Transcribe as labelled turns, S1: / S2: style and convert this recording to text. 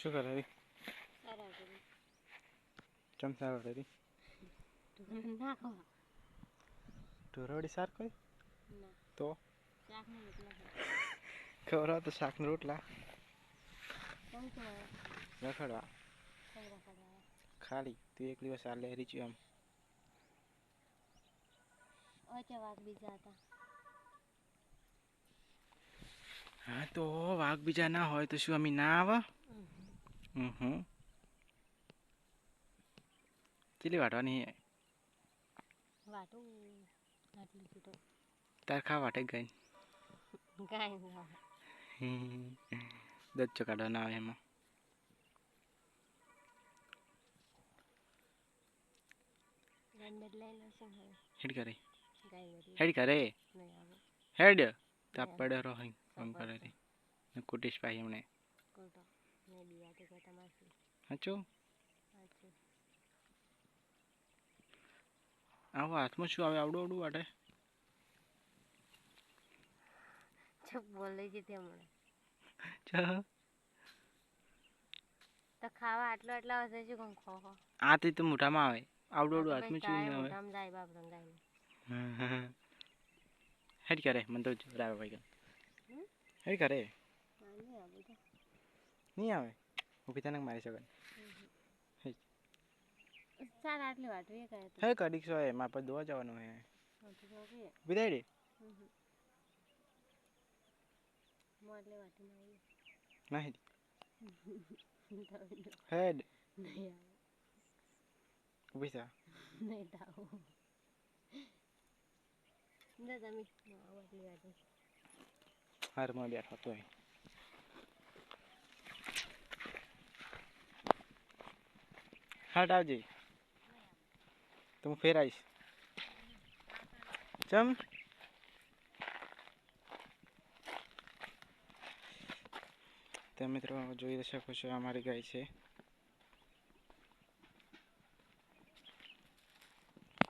S1: શું કરે રી
S2: સારા કરી
S1: ચમ સારો રી
S2: ના ખવા
S1: ઢોરવડી સાર કોઈ
S2: ના.
S1: તો?
S2: શાક ને રોટલા
S1: ખબર તો શાકને રોટલા.
S2: કેમ છો?
S1: રખડવા. ખાલી. તું એક દિવસ આ લહેરી છું એમ.
S2: ઓચે વાઘ બીજા હતા.
S1: હા તો વાઘ બીજા ના હોય તો શું અમે ના આવે? હમ ચીલી વાટવાની
S2: વાટું આટલું છે તો
S1: તાર ખા વાટે ગઈ
S2: ગાય ના
S1: દસ ચકાડવા ના આવે એમાં હેડ કરે હેડ કરે
S2: નહીં આવે
S1: હેડ તાપડે રોહિંગ કરે કુટીશ ભાઈ એમણે
S2: બિયા તે સાચું?
S1: આવું હાથમાં શું આવે? આવડું આવડું વાટે.
S2: ચપ બોલે છે તે હમણાં
S1: ચ
S2: તો ખાવા આટલો આટલા હશે શું કોણ ખો ખો?
S1: આથી તો મોઢામાં આવે. આવડું આવડું હાથમાં શું આવે.
S2: મોઢામાં જાય બાપ રંગાઈને
S1: હેડ કરે મને તો બરાબર ભાઈ હેડ કરે
S2: નહીં આવે તો
S1: નહીં આવે હું પિતાને મારી શકે
S2: ચાલ આટલી વાટું એ કહે તો
S1: હે કડીક સો એ મારા પર દોવા જવાનું હે
S2: વાટું તો કે
S1: બિદાડી
S2: મોટલે વાટું આવી
S1: નહીં
S2: નહીં
S1: હેડ
S2: આવે
S1: ઊભી થા
S2: નહીં થાવ ના તમે આવો આટલી વાટું
S1: હારમાં બેઠો તો હાટ આવજે તો હું આવીશ. ચમ. તમે મિત્રો જોઈ શકો છો અમારી ગાય છે.